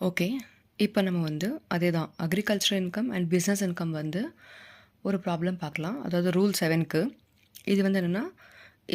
Okay. இப்போ நம்ம வந்து அதே தான் agriculture income and business income வந்து ஒரு ப்ராப்ளம் பார்க்கலாம். அதாவது ரூல் செவனுக்கு இது வந்து என்னென்னா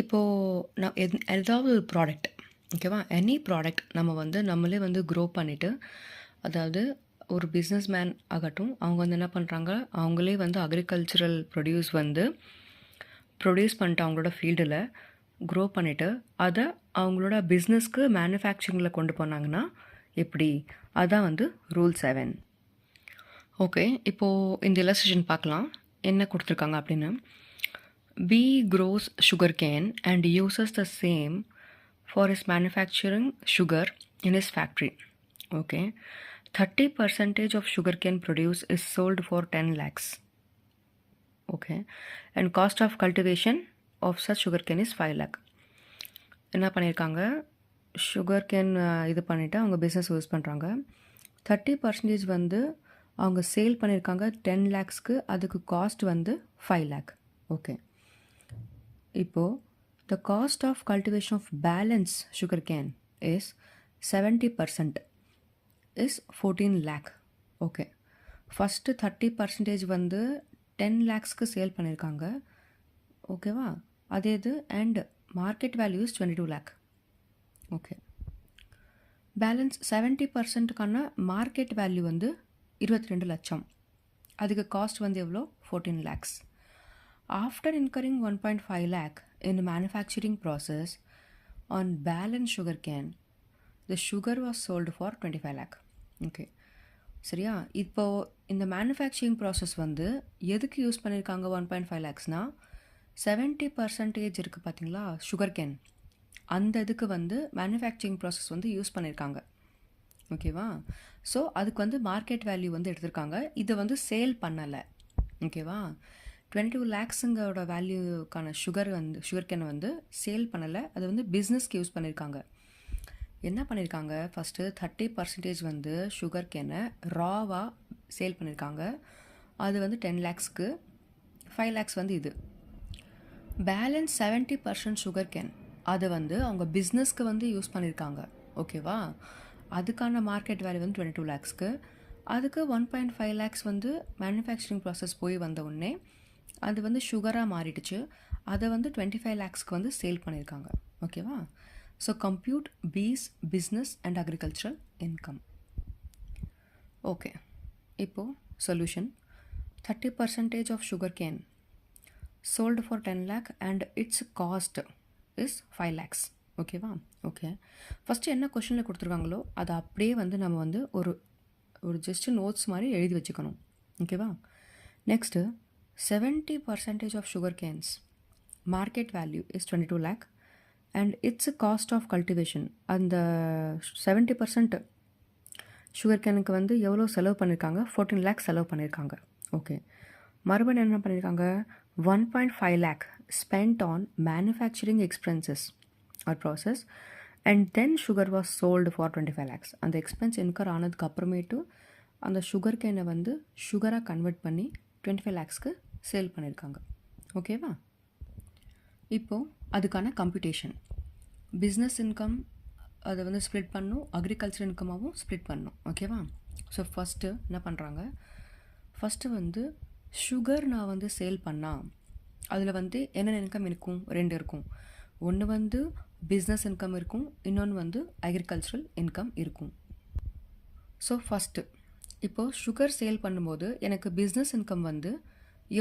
இப்போது நான் எத் ஏதாவது ஒரு ப்ராடக்ட் ஓகேவா எனி ப்ராடக்ட் நம்ம வந்து நம்மளே வந்து க்ரோ பண்ணிவிட்டு அதாவது ஒரு பிஸ்னஸ் மேன் ஆகட்டும் அவங்க வந்து என்ன பண்ணுறாங்க அவங்களே வந்து அக்ரிகல்ச்சரல் ப்ரொடியூஸ் வந்து ப்ரொடியூஸ் பண்ணிட்டு அவங்களோட ஃபீல்டில் க்ரோ பண்ணிவிட்டு அதை அவங்களோட பிஸ்னஸ்க்கு மேனுஃபேக்சரிங்கில் கொண்டு போனாங்கன்னா எப்படி? அதான் வந்து ரூல் செவன் ஓகே இப்போது இந்த இலஸ்ட்ரேஷன் பார்க்கலாம். என்ன கொடுத்துருக்காங்க அப்படின்னு? B grows sugar cane and uses the same for his manufacturing sugar in his factory okay thirty percentage of sugar cane produce is sold for ten lakhs okay and cost of cultivation of such sugar cane is five lakh என்ன பண்ணியிருக்காங்க? Sugar cane இது பண்ணிவிட்டு அவங்க business use பண்ணுறாங்க thirty percentage வந்து அவங்க sale பண்ணியிருக்காங்க ten லேக்ஸ்க்கு அதுக்கு காஸ்ட் வந்து ஃபைவ் லேக் ஓகே இப்போது the cost of cultivation of balance sugar cane is seventy percent is fourteen lakh okay first thirty percentage வந்து டென் லேக்ஸ்க்கு சேல் பண்ணியிருக்காங்க ஓகேவா அதே இது and market values twenty two lakh okay balance seventy பர்சன்ட்டுக்கான market value வந்து இருபத்தி ரெண்டு லட்சம். அதுக்கு காஸ்ட் வந்து எவ்வளோ fourteen lakhs after incurring one point five lakh in manufacturing process on balance sugar cane the sugar was sold for twenty five lakh okay சரியா? இப்போது இந்த மேனுஃபேக்சரிங் ப்ராசஸ் வந்து எதுக்கு யூஸ் பண்ணியிருக்காங்க ஒன் பாயிண்ட் ஃபைவ் லேக்ஸ்னால் seventy percentage இருக்குது பார்த்தீங்களா sugar cane அந்த இதுக்கு வந்து மேனுஃபேக்சரிங் ப்ராசஸ் வந்து யூஸ் பண்ணியிருக்காங்க ஓகேவா ஸோ அதுக்கு வந்து மார்க்கெட் வேல்யூ வந்து எடுத்திருக்காங்க. இதை வந்து சேல் பண்ணலை. ஓகேவா டுவெண்ட்டி டூ லேக்ஸுங்களோட வேல்யூக்கான சுகர் வந்து சுகர் கேனை வந்து சேல் பண்ணலை. அது வந்து பிஸ்னஸ்க்கு யூஸ் பண்ணியிருக்காங்க என்ன பண்ணியிருக்காங்க ஃபஸ்ட்டு தேர்ட்டி பர்சன்டேஜ் வந்து சுகர் கேனை ராவாக சேல் பண்ணியிருக்காங்க அது வந்து டென் லேக்ஸ்க்கு ஃபைவ் லேக்ஸ் வந்து இது. Balance seventy percent sugar cane அதை வந்து அவங்க பிஸ்னஸ்க்கு வந்து யூஸ் பண்ணியிருக்காங்க ஓகேவா அதுக்கான மார்க்கெட் வேல்யூ வந்து டுவெண்ட்டி டூ லேக்ஸ்க்கு அதுக்கு ஒன் பாயிண்ட் ஃபைவ் லேக்ஸ் வந்து மேனுஃபேக்சரிங் ப்ராசஸ் போய் வந்த உடனே அது வந்து சுகராக மாறிடுச்சு. அதை வந்து டுவெண்ட்டி ஃபைவ் லேக்ஸ்க்கு வந்து சேல் பண்ணியிருக்காங்க ஓகேவா so compute B's business and agricultural income okay இப்போது solution thirty percentage of sugar cane sold for ten lakh and its cost is five lakhs ஓகேவா ஓகே ஃபஸ்ட்டு என்ன கொஷனில் கொடுத்துருக்காங்களோ அதை அப்படியே வந்து நம்ம வந்து ஒரு ஒரு ஜஸ்ட் நோட்ஸ் மாதிரி எழுதி வச்சுக்கணும். ஓகேவா next seventy percentage of sugar canes market value is twenty two lakh and its cost of cultivation அந்த செவன்ட்டி பர்சன்ட் சுகர் கேனுக்கு வந்து எவ்வளோ செலவு பண்ணியிருக்காங்க ஃபோர்டீன் லேக்ஸ் செலவு பண்ணியிருக்காங்க ஓகே மறுபடியும் என்ன பண்ணியிருக்காங்க one point five lakh spent on manufacturing expenses or process and then sugar was sold for twenty five lakhs அந்த எக்ஸ்பென்ஸ் இன்கர் ஆனதுக்கு அப்புறமேட்டு அந்த சுகர் கேனை வந்து சுகராக கன்வெர்ட் பண்ணி டுவெண்ட்டி ஃபைவ் லேக்ஸ்க்கு சேல் பண்ணியிருக்காங்க ஓகேவா இப்போது அதுக்கான கம்ப்யூட்டேஷன் பிஸ்னஸ் இன்கம் அதை வந்து ஸ்ப்ளிட் பண்ணும் அக்ரிகல்ச்சர் இன்கமாகவும் ஸ்ப்ளிட் பண்ணும். ஓகேவா ஸோ ஃபஸ்ட்டு என்ன பண்ணுறாங்க ஃபஸ்ட்டு வந்து சுகர் நான் வந்து சேல் பண்ணால் அதில் வந்து என்னென்ன இன்கம் இருக்கும்? ரெண்டு இருக்கும். ஒன்று வந்து பிஸ்னஸ் இன்கம் இருக்கும். இன்னொன்று வந்து அக்ரிகல்ச்சரல் இன்கம் இருக்கும். ஸோ ஃபஸ்ட்டு இப்போது சுகர் சேல் பண்ணும்போது எனக்கு பிஸ்னஸ் இன்கம் வந்து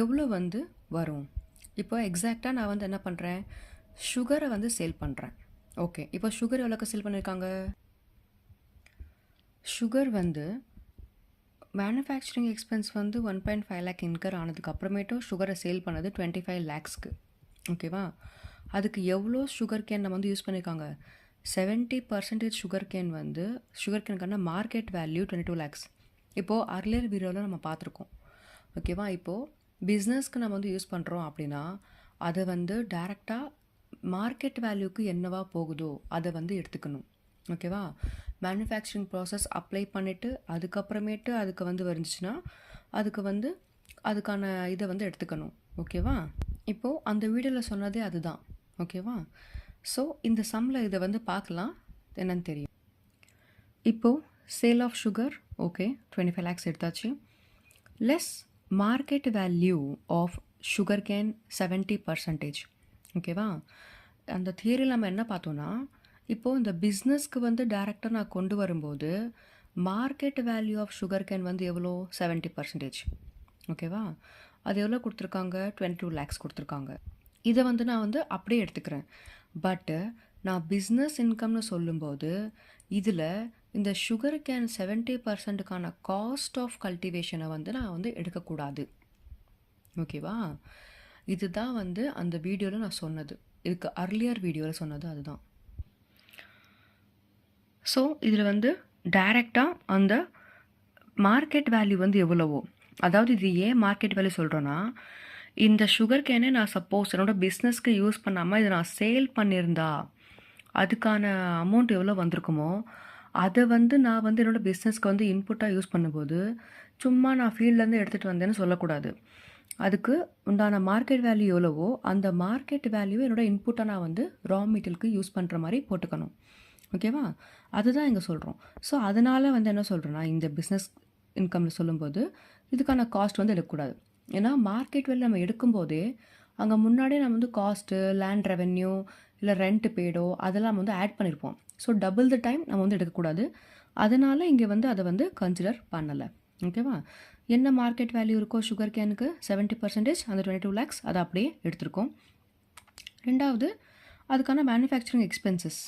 எவ்வளோ வந்து வரும்? இப்போ எக்ஸாக்டாக நான் வந்து என்ன பண்ணுறேன் சுகரை வந்து சேல் பண்ணுறேன் ஓகே இப்போ சுகர் எவ்வளோக்கு சேல் பண்ணியிருக்காங்க சுகர் வந்து மேனுஃபேக்சரிங் எக்ஸ்பென்ஸ் வந்து one point five lakh incur ஆனதுக்கு அப்புறமேட்டும் சுகரை சேல் பண்ணது டுவெண்ட்டி ஃபைவ் லேக்ஸ்க்கு ஓகேவா அதுக்கு எவ்வளோ சுகர் கேன் நம்ம வந்து யூஸ் பண்ணியிருக்காங்க செவன்ட்டி பர்சன்டேஜ் சுகர் கேன் வந்து sugar கேனுக்கான market value twenty two lakhs இப்போது அர்லியர் வீடியோவில் நம்ம பார்த்துருக்கோம். ஓகேவா இப்போது பிஸ்னஸ்க்கு நம்ம வந்து யூஸ் பண்ணுறோம் அப்படின்னா அதை வந்து டேரெக்டாக மார்க்கெட் வேல்யூக்கு என்னவா போகுதோ அதை வந்து எடுத்துக்கணும். ஓகேவா மேனுஃபேக்சரிங் ப்ராசஸ் அப்ளை பண்ணிவிட்டு அதுக்கப்புறமேட்டு அதுக்கு வந்து வந்துச்சுன்னா அதுக்கு வந்து அதுக்கான இதை வந்து எடுத்துக்கணும். ஓகேவா? இப்போது அந்த வீடியோவில் சொன்னதே அதுதான். ஓகேவா? ஸோ இந்த சம்மில் இதை வந்து பார்க்கலாம். என்னன்னு தெரியும். இப்போது sale of sugar okay twenty five lakhs எடுத்தாச்சு. Less market value of sugar cane seventy percentage ஓகேவா? அந்த தியரியில் நம்ம என்ன பார்த்தோன்னா இப்போது இந்த பிஸ்னஸ்க்கு வந்து டேரெக்டாக நான் கொண்டு வரும்போது market value of sugar cane வந்து எவ்வளோ? செவன்ட்டி பர்சன்டேஜ் ஓகேவா அது எவ்வளோ கொடுத்துருக்காங்க? டுவெண்ட்டி டூ லேக்ஸ் கொடுத்துருக்காங்க. இதை வந்து நான் வந்து அப்படியே எடுத்துக்கிறேன். பட்டு நான் பிஸ்னஸ் இன்கம்னு சொல்லும்போது இதில் இந்த சுகர் கேன் செவன்ட்டி பர்சன்ட்டுக்கான காஸ்ட் ஆஃப் கல்டிவேஷனை வந்து நான் வந்து எடுக்கக்கூடாது. ஓகேவா இதுதான் வந்து அந்த வீடியோவில் நான் சொன்னது. இதுக்கு அர்லியர் வீடியோவில் சொன்னது அதுதான். ஸோ இதில் வந்து டைரெக்டாக அந்த மார்க்கெட் வேல்யூ வந்து எவ்வளவோ? அதாவது இது ஏன் மார்க்கெட் வேல்யூ சொல்கிறோன்னா இந்த சுகர் கேனை நான் சப்போஸ் என்னோடய பிஸ்னஸ்க்கு யூஸ் பண்ணாமல் இதை நான் சேல் பண்ணியிருந்தா அதுக்கான அமௌண்ட் எவ்வளோ வந்திருக்குமோ அதை வந்து நான் வந்து என்னோடய பிஸ்னஸ்க்கு வந்து இன்புட்டாக யூஸ் பண்ணும்போது சும்மா நான் ஃபீல்ட்லேருந்து எடுத்துகிட்டு வந்தேன்னு சொல்லக்கூடாது. அதுக்கு உண்டான மார்க்கெட் வேல்யூ எவ்வளவோ அந்த மார்க்கெட் வேல்யூ என்னோடய இன்புட்டாக நான் வந்து ரா மெட்டீரியலுக்கு யூஸ் பண்ணுற மாதிரி போட்டுக்கணும். ஓகேவா? அதுதான் இங்கே சொல்கிறோம் ஸோ அதனால் வந்து என்ன சொல்கிறோன்னா இந்த பிஸ்னஸ் இன்கம்ல சொல்லும்போது இதுக்கான காஸ்ட் வந்து எடுக்கக்கூடாது. ஏன்னா மார்க்கெட் வெளில நம்ம எடுக்கும்போதே அங்கே முன்னாடியே நம்ம வந்து காஸ்ட்டு லேண்ட் ரெவென்யூ இல்லை ரெண்ட் பேடோ அதெல்லாம் வந்து ஆட் பண்ணியிருப்போம் ஸோ டபுள் த டைம் நம்ம வந்து எடுக்கக்கூடாது. அதனால் இங்கே வந்து அதை வந்து கன்சிடர் பண்ணலை. ஓகேவா? என்ன மார்க்கெட் வேல்யூ இருக்கோ சுகர் கேனுக்கு செவன்ட்டி பர்சன்டேஜ் அந்த டுவெண்ட்டி டூ லேக்ஸ் அதை அப்படியே எடுத்திருக்கோம். ரெண்டாவது அதுக்கான மேனுஃபேக்சரிங் எக்ஸ்பென்சஸ்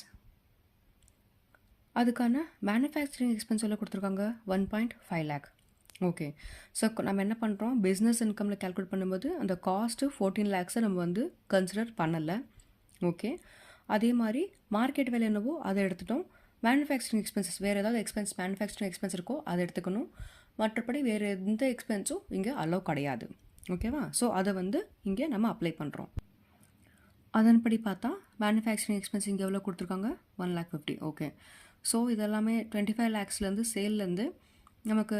அதுக்கான மேனுஃபேக்சரிங் எக்ஸ்பென்ஸ் எல்லாம் கொடுத்துருக்காங்க. One point five lakh okay so நம்ம என்ன பண்ணுறோம் பிஸ்னஸ் இன்கமில் கால்குலேட் பண்ணும்போது அந்த காஸ்ட்டு ஃபோர்டீன் லேக்ஸை நம்ம வந்து கன்சிடர் பண்ணலை. ஓகே அதே மாதிரி மார்க்கெட் வேலை என்னவோ அதை எடுத்துட்டோம். மேனுஃபேக்சரிங் எக்ஸ்பென்சஸ் வேறு ஏதாவது எக்ஸ்பென்ஸ் மேனுஃபேக்சரிங் எக்ஸ்பென்ஸ் இருக்கோ அதை எடுத்துக்கணும். மற்றபடி வேறு எந்த எக்ஸ்பென்ஸும் இங்கே அலோவ் கிடையாது. ஓகேவா ஸோ அதை வந்து இங்கே நம்ம அப்ளை பண்ணுறோம் அதன்படி பார்த்தா மேனுஃபேக்சரிங் எக்ஸ்பென்ஸ் இங்கே எவ்வளோ கொடுத்துருக்காங்க? One lakh fifty okay so இதெல்லாமே டுவெண்ட்டி ஃபைவ் லேக்ஸ்லேருந்து சேல்லேருந்து நமக்கு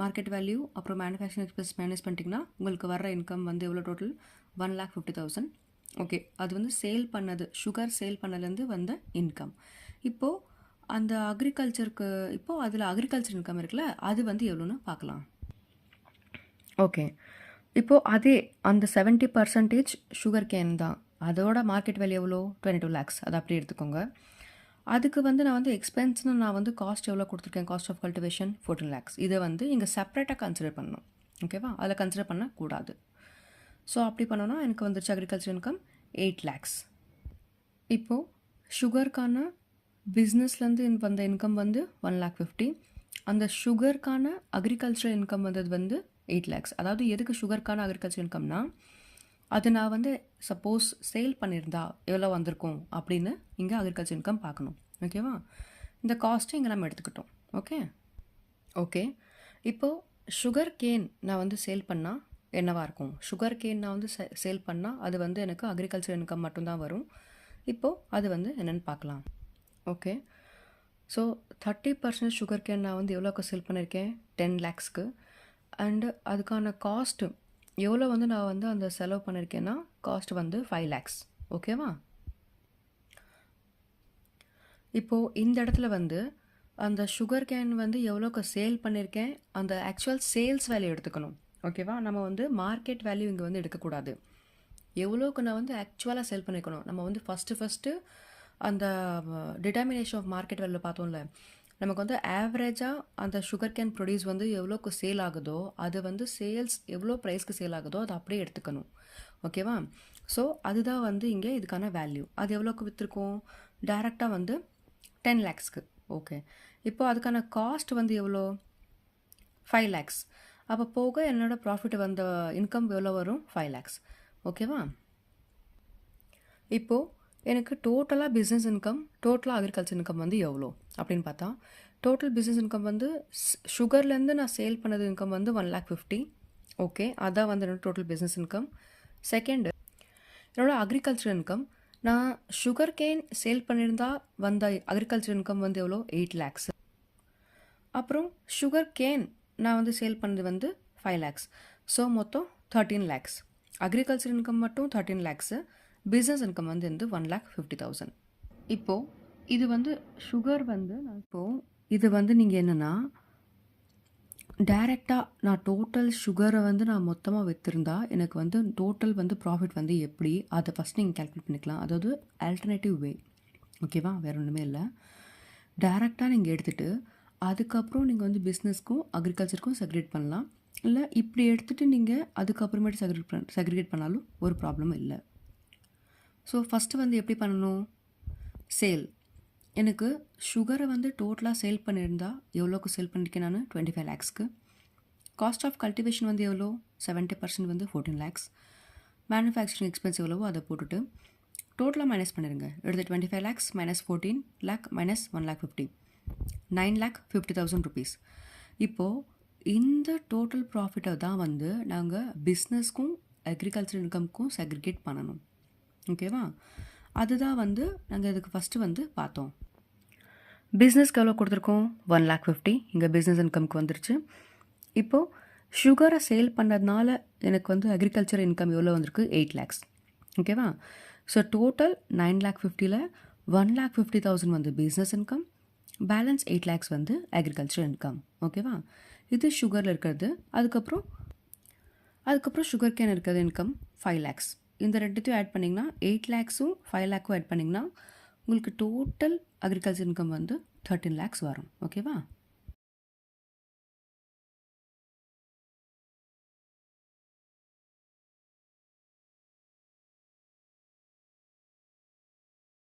மார்க்கெட் வேல்யூ அப்புறம் மேனுஃபேக்சரிங் எக்ஸ்பென்ஸ் மேனேஜ் பண்ணிட்டிங்கன்னா உங்களுக்கு வர இன்கம் வந்து எவ்வளோ total one lakh fifty thousand okay அது வந்து சேல் பண்ணது சுகர் சேல் பண்ணலேருந்து வந்த இன்கம் இப்போது அந்த அக்ரிகல்ச்சருக்கு இப்போது அதில் அக்ரிகல்ச்சர் இன்கம் இருக்குல்ல அது வந்து எவ்வளோன்னு பார்க்கலாம். ஓகே இப்போது அதே அந்த செவன்ட்டி பர்சன்டேஜ் சுகர் கேன் தான். அதோட மார்க்கெட் வேல்யூ எவ்வளோ டுவெண்ட்டி டூ லேக்ஸ் அதை அப்படி எடுத்துக்கோங்க. அதுக்கு வந்து நான் வந்து எக்ஸ்பென்ஸ்னு நான் வந்து காஸ்ட் எவ்வளோ கொடுத்துருக்கேன்? Cost of cultivation fourteen lakhs இதை வந்து இங்கே செப்பரேட்டாக கன்சிடர் பண்ணணும். ஓகேவா அதில் கன்சிடர் பண்ணக்கூடாது ஸோ அப்படி பண்ணோன்னா எனக்கு வந்துருச்சு அக்ரிகல்ச்சர் இன்கம் எயிட் லேக்ஸ் இப்போது சுகருக்கான பிஸ்னஸ்லேருந்து வந்த இன்கம் வந்து ஒன் லேக் ஃபிஃப்டி அந்த சுகருக்கான அக்ரிகல்ச்சர் இன்கம் வந்தது வந்து எயிட் லேக்ஸ் அதாவது எதுக்கு சுகருக்கான அக்ரிகல்ச்சர் இன்கம்னா அது நான் வந்து சப்போஸ் சேல் பண்ணியிருந்தா எவ்வளோ வந்திருக்கும் அப்படின்னு இங்கே அக்ரிகல்ச்சர் இன்கம் பார்க்கணும். ஓகேவா இந்த காஸ்ட்டை இங்கே நம்ம எடுத்துக்கிட்டோம். ஓகே ஓகே இப்போது சுகர் கேன் நான் வந்து சேல் பண்ணால் என்னவாக இருக்கும்? சுகர் கேன் நான் வந்து சேல் பண்ணால் அது வந்து எனக்கு அக்ரிகல்ச்சர் இன்கம் மட்டும்தான் வரும். இப்போது அது வந்து என்னென்னு பார்க்கலாம். Okay so thirty percent sugarcane நான் வந்து எவ்வளோக்கு சேல் பண்ணியிருக்கேன் டென் லேக்ஸ்க்கு அண்டு அதுக்கான காஸ்ட்டு எவ்வளோ வந்து நான் வந்து அந்த செலவு பண்ணியிருக்கேன்னா காஸ்ட் வந்து ஃபைவ் லேக்ஸ் ஓகேவா இப்போது இந்த இடத்துல வந்து அந்த சுகர் கேன் வந்து எவ்வளோக்கு சேல் பண்ணியிருக்கேன் அந்த ஆக்சுவல் சேல்ஸ் வேல்யூ எடுத்துக்கணும். ஓகேவா நம்ம வந்து மார்க்கெட் வேல்யூ இங்கே வந்து எடுக்கக்கூடாது. எவ்வளோக்கு நான் வந்து ஆக்சுவலாக சேல் பண்ணியிருக்கணும் நம்ம வந்து ஃபஸ்ட்டு ஃபஸ்ட்டு அந்த டிட்டர்மினேஷன் ஆஃப் மார்க்கெட் வேல்யூ பார்த்தோம்ல. நமக்கு வந்து ஆவரேஜாக அந்த சுகர் கேன் ப்ரொடியூஸ் வந்து எவ்வளோக்கு சேல் ஆகுதோ அது வந்து சேல்ஸ் எவ்வளோ ப்ரைஸ்க்கு சேல் ஆகுதோ அதை அப்படியே எடுத்துக்கணும். ஓகேவா ஸோ அதுதான் வந்து இங்கே இதுக்கான வேல்யூ அது எவ்வளோக்கு விற்றுருக்கோம் டேரெக்டாக வந்து டென் லேக்ஸ்க்கு ஓகே இப்போ அதுக்கான காஸ்ட் வந்து எவ்வளோ? ஃபைவ் லேக்ஸ் அப்போ போக என்னோடய ப்ராஃபிட் வந்த இன்கம் எவ்வளோ வரும்? ஃபைவ் லேக்ஸ் ஓகேவா இப்போது எனக்கு டோட்டலாக பிஸ்னஸ் இன்கம் டோட்டலாக அக்ரிகல்ச்சர் இன்கம் வந்து எவ்வளோ? அப்படின்னு பார்த்தா டோட்டல் பிஸ்னஸ் இன்கம் வந்து சுகர்லேருந்து நான் சேல் பண்ணது இன்கம் வந்து ஒன் லேக் ஃபிஃப்டி ஓகே அதான் வந்து என்னோட டோட்டல் பிஸ்னஸ் இன்கம் செகண்டு என்னோடய அக்ரிகல்ச்சர் இன்கம் நான் சுகர் கேன் சேல் பண்ணியிருந்தா வந்த அக்ரிகல்ச்சர் இன்கம் வந்து எவ்வளோ? எயிட் லேக்ஸ் அப்புறம் சுகர் கேன் நான் வந்து சேல் பண்ணது வந்து ஃபைவ் லேக்ஸ் ஸோ மொத்தம் தேர்ட்டீன் லேக்ஸ் அக்ரிகல்ச்சர் இன்கம் மட்டும் தேர்ட்டீன் லேக்ஸு பிஸ்னஸ் இன்கம் வந்து வந்து ஒன் லேக் ஃபிஃப்டி தௌசண்ட் இப்போது இது வந்து சுகர் வந்து நான் இப்போது இது வந்து நீங்கள் என்னென்னா டைரெக்டாக நான் டோட்டல் சுகரை வந்து நான் மொத்தமாக விற்றுருந்தா எனக்கு வந்து டோட்டல் வந்து ப்ராஃபிட் வந்து எப்படி அதை ஃபஸ்ட் நீங்கள் கால்குலேட் பண்ணிக்கலாம். அதாவது ஆல்டர்னேட்டிவ் வே? ஓகேவா வேறு ஒன்றுமே இல்லை. டைரெக்டாக நீங்கள் எடுத்துகிட்டு அதுக்கப்புறம் நீங்கள் வந்து பிஸ்னஸ்க்கும் அக்ரிகல்ச்சருக்கும் செக்ரேட் பண்ணலாம். இல்லை இப்படி எடுத்துகிட்டு நீங்கள் அதுக்கப்புறமேட்டு செக்ரேட் பண்ண செக்ரிகேட் பண்ணாலும் ஒரு ப்ராப்ளமும் இல்லை. ஸோ ஃபஸ்ட்டு வந்து எப்படி பண்ணணும்? சேல் எனக்கு சுகரை வந்து டோட்டலாக சேல் பண்ணியிருந்தா எவ்வளோக்கு சேல் பண்ணியிருக்கேன் நான்? டுவெண்ட்டி ஃபைவ் லேக்ஸ்க்கு காஸ்ட் ஆஃப் கல்டிவேஷன் வந்து எவ்வளோ? செவன்ட்டி பர்சன்ட் வந்து ஃபோர்டீன் லேக்ஸ் மேனுஃபேக்சரிங் எக்ஸ்பென்ஸ் எவ்வளவோ அதை போட்டுட்டு டோட்டலாக மைனஸ் பண்ணிடுங்க எடுத்து twenty five lakhs minus fourteen lakh minus one lakh fifty nine lakh fifty thousand rupees இப்போது இந்த டோட்டல் ப்ராஃபிட்டை தான் வந்து நாங்கள் பிஸ்னஸ்க்கும் அக்ரிகல்ச்சர் இன்கம்க்கும் செக்ரிகேட் பண்ணணும். ஓகேவா? அதுதான் வந்து நாங்கள் இதுக்கு ஃபஸ்ட்டு வந்து பார்த்தோம். பிஸ்னஸ்க்கு எவ்வளோ கொடுத்துருக்கோம்? ஒன் லேக் ஃபிஃப்டி இங்கே பிஸ்னஸ் இன்கம்க்கு வந்துருச்சு. இப்போது சுகரை சேல் பண்ணதுனால எனக்கு வந்து அக்ரிகல்ச்சர் இன்கம் எவ்வளோ வந்திருக்கு? எயிட் லேக்ஸ் ஓகேவா? ஸோ டோட்டல் நைன் லேக் ஃபிஃப்டியில் ஒன் லேக் ஃபிஃப்டி தௌசண்ட் வந்து business income balance eight lakhs வந்து அக்ரிகல்ச்சர் இன்கம் ஓகேவா? இது சுகரில் இருக்கிறது. அதுக்கப்புறம் அதுக்கப்புறம் சுகர் கேன் இருக்கிறது இன்கம் ஃபைவ் லேக்ஸ் இந்த ரெண்டுத்தையும் ஆட் பண்ணிங்கன்னா எயிட் லேக்ஸும் ஃபைவ் லேக்கும் ஆட் பண்ணிங்கன்னா உங்களுக்கு டோட்டல் அக்ரிகல்ச்சர் இன்கம் வந்து தேர்ட்டின் லேக்ஸ் வரும். ஓகேவா